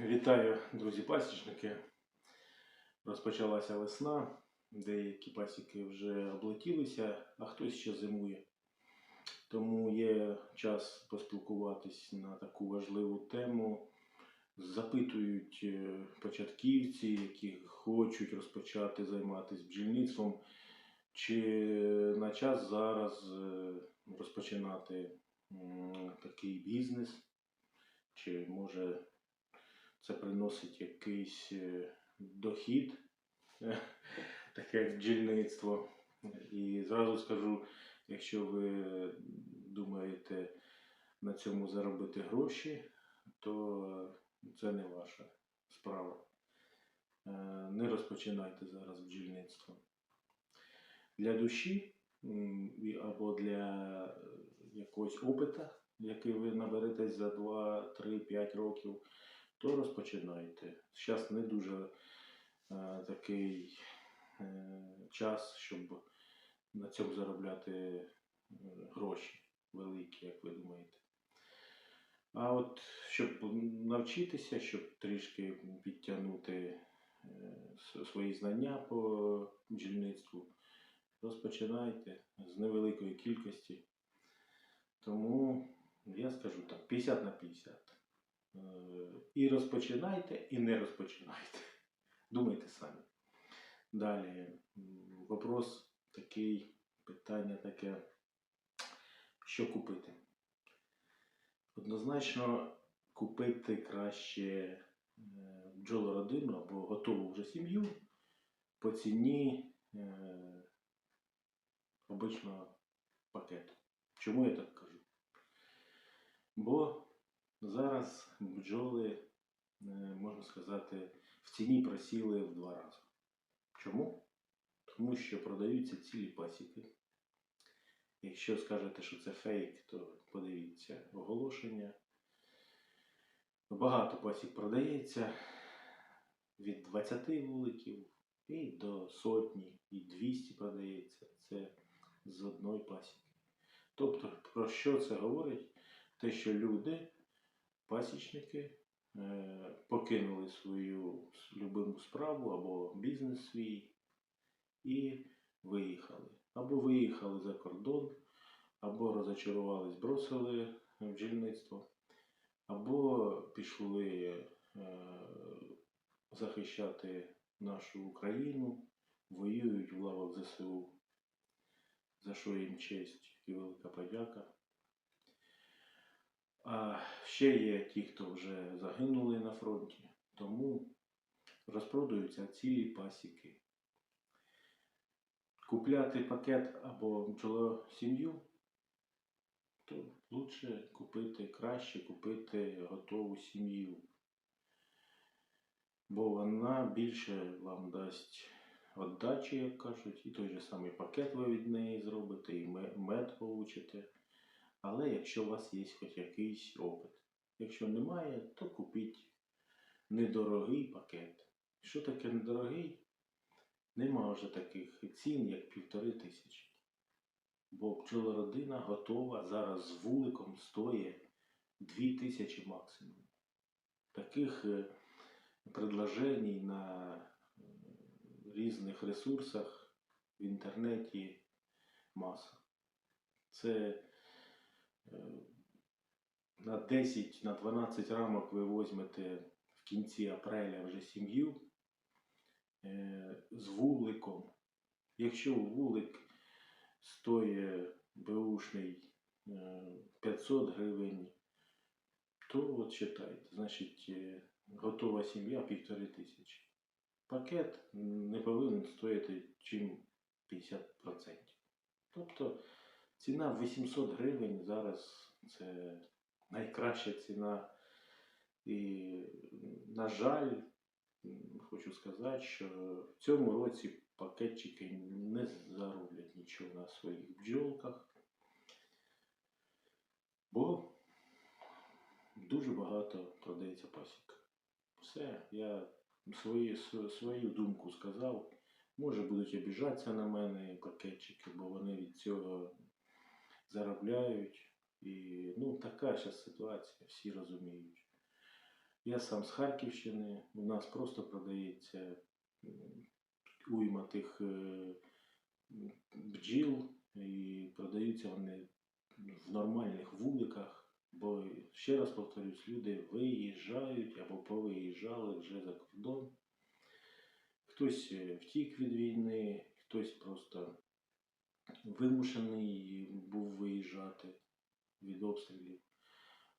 Вітаю, друзі пасічники. Розпочалася весна. Деякі пасіки вже облетілися, а хтось ще зимує. Тому є час поспілкуватись на таку важливу тему. Запитують е, початківці, які хочуть розпочати займатися бджільництвом, чи на час зараз е, розпочинати такий бізнес, чи може це приносить якийсь е, дохід, таке як бджільництво. І зразу скажу, якщо ви думаєте на цьому заробити гроші, то це не ваша справа. Е, Не розпочинайте зараз бджільництво. Для душі або для якогось опита, який ви наберетесь за 2, 3, 5 років, то розпочинайте. Зараз не дуже е, такий е, час, щоб на цьому заробляти е, гроші великі, як ви думаєте. А от щоб навчитися, щоб трішки підтягнути свої знання по бджільництву, розпочинайте з невеликої кількості. Тому я скажу так, 50 на 50. Е, І розпочинайте, і не розпочинайте. Думайте самі. Далі вопрос такий, питання таке, що купити? Однозначно купити краще е, бджолородину або готову вже сім'ю по ціні е, обичного пакету. Чому я так кажу? Бо зараз бджоли, е, можна сказати, в ціні просіли в два рази. Чому? Тому що продаються цілі пасіки. Якщо скажете, що це фейк, то подивіться оголошення. Багато пасік продається від 20 вуликів і до сотні, і 200 продається. Це з одної пасіки. Тобто, про що це говорить? Те, що люди, пасічники, е, покинули свою любиму справу або бізнес свій і виїхали. Або виїхали за кордон, або розочарувались, бросили бджільництво, або пішли е, захищати нашу Україну, воюють в лавах ЗСУ, за що їм честь і велика подяка. Ще є ті, хто вже загинули на фронті, тому розпродаються цілі пасіки. Купляти пакет або бджолосім'ю, то лучше купити, краще купити готову сім'ю. Бо вона більше вам дасть віддачі, як кажуть, і той же самий пакет ви від неї зробите, і мед получите. Але якщо у вас є хоч якийсь опит. Якщо немає, то купіть недорогий пакет. Що таке недорогий? Нема вже таких цін, як півтори тисячі. Бо пчелородина готова зараз з вуликом стоїть дві тисячі максимум. Таких е, предложень на е, різних ресурсах в інтернеті маса. Це на 10, на 12 рамок ви візьмете в кінці апреля вже сім'ю е, з вуликом. Якщо вулик стоїть беушний е, 500 гривень, то от читайте, значить е, готова сім'я півтори тисячі. Пакет не повинен стоїти чим 50%. Тобто ціна в 800 гривень зараз це найкраща ціна. І, на жаль, хочу сказати, що в цьому році пакетчики не зароблять нічого на своїх бджолках, бо дуже багато продається пасік. Все, я свої, свою думку сказав. Може будуть обіжатися на мене пакетчики, бо вони від цього заробляють. І ну, така зараз ситуація, всі розуміють. Я сам з Харківщини, у нас просто продається уйма тих е, бджіл, і продаються вони в нормальних вуликах, бо ще раз повторюсь, люди виїжджають або повиїжджали вже за кордон. Хтось е, втік від війни, хтось просто вимушений був виїжджати від обстрілів,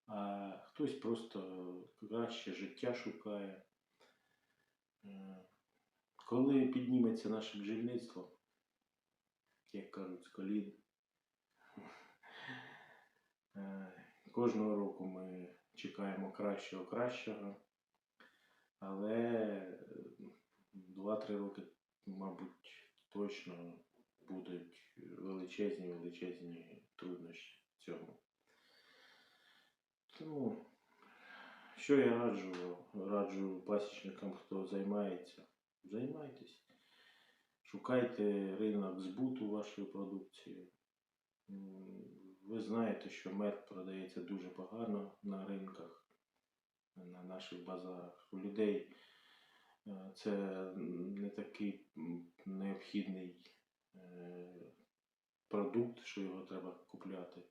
а хтось просто краще життя шукає. Е, Коли підніметься наше бджільництво, як кажуть, з колін, е, кожного року ми чекаємо кращого кращого, але е, 2-3 роки, мабуть, точно будуть величезні величезні труднощі в цьому. Тому, що я раджу? Раджу пасічникам, хто займається, займайтесь. Шукайте ринок збуту вашої продукції. Ви знаєте, що мед продається дуже погано на ринках, на наших базарах. У людей е, це не такий необхідний продукт, що його треба купляти.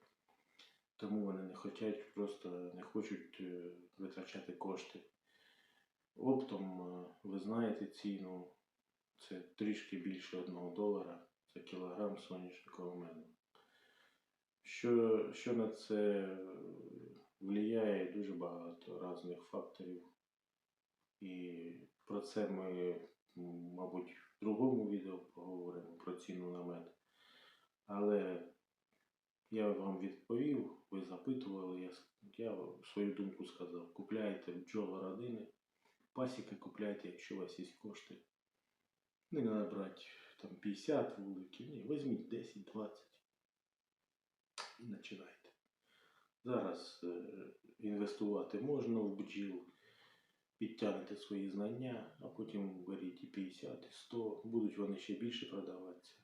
Тому вони не хочуть, просто не хочуть е, витрачати кошти. Оптом е, ви знаєте ціну, це трішки більше одного долара за кілограм соняшникового меду. Що, що на це е, впливає дуже багато різних факторів. І про це ми, мабуть, в другому відео поговоримо про ціну на мед. Але я вам відповів, ви запитували, я, я свою думку сказав. Купляйте бджола родини, пасіки купляйте, якщо у вас є кошти. Не треба брати там 50 вуликів, ні, візьміть 10-20 і починайте. Зараз е, інвестувати можна в бджіл, підтягнете свої знання, а потім беріть і 50, і 100, будуть вони ще більше продаватися.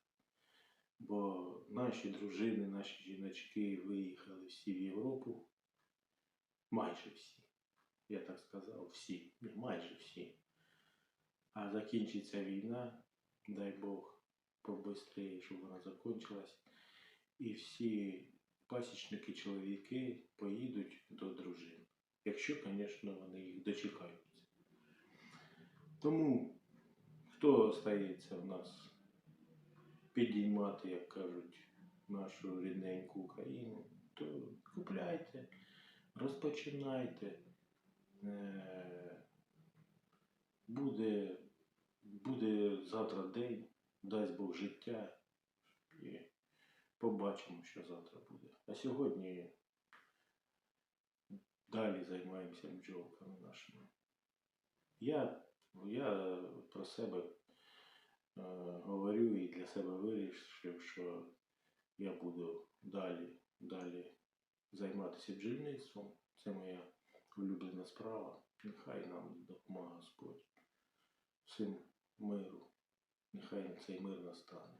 Бо наші дружини, наші жіночки виїхали всі в Європу. Майже всі. Я так сказав, всі. Майже всі. А закінчиться війна, дай Бог, побистріє, щоб вона закінчилась. І всі пасічники, чоловіки поїдуть до дружин. Якщо, звісно, вони їх дочекаються. Тому, хто остається в нас підіймати, як кажуть, нашу рідненьку Україну, то купляйте, розпочинайте. Е, Буде, буде завтра день, дасть Бог життя і побачимо, що завтра буде. А сьогодні далі займаємося бджолками нашими. Я, я про себе е, говорю і для себе вирішив, що я буду далі, далі займатися бджільництвом. Це моя улюблена справа. Нехай нам допомагає Господь. Всім миру. Нехай цей мир настане.